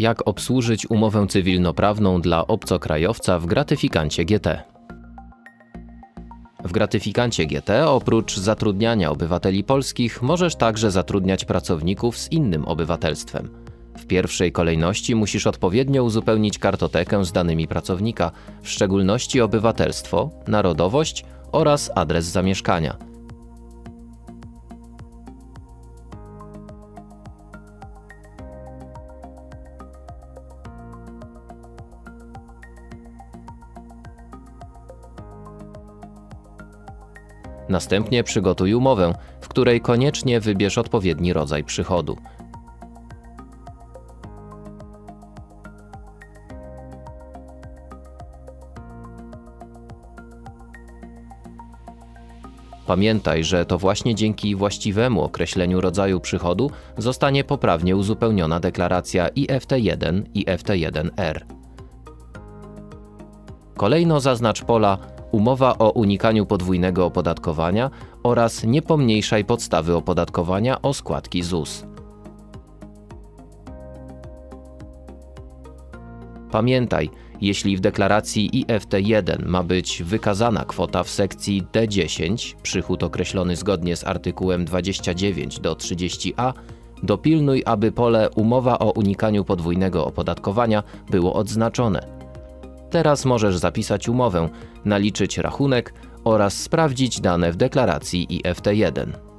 Jak obsłużyć umowę cywilnoprawną dla obcokrajowca w gratyfikancie GT? W gratyfikancie GT oprócz zatrudniania obywateli polskich możesz także zatrudniać pracowników z innym obywatelstwem. W pierwszej kolejności musisz odpowiednio uzupełnić kartotekę z danymi pracownika, w szczególności obywatelstwo, narodowość oraz adres zamieszkania. Następnie przygotuj umowę, w której koniecznie wybierz odpowiedni rodzaj przychodu. Pamiętaj, że to właśnie dzięki właściwemu określeniu rodzaju przychodu zostanie poprawnie uzupełniona deklaracja IFT1 i FT1R. Kolejno zaznacz pola umowa o unikaniu podwójnego opodatkowania oraz nie pomniejszaj podstawy opodatkowania o składki ZUS. Pamiętaj, jeśli w deklaracji IFT1 ma być wykazana kwota w sekcji D10, przychód określony zgodnie z artykułem 29 do 30a, dopilnuj, aby pole umowa o unikaniu podwójnego opodatkowania było odznaczone. Teraz możesz zapisać umowę, naliczyć rachunek oraz sprawdzić dane w deklaracji IFT1.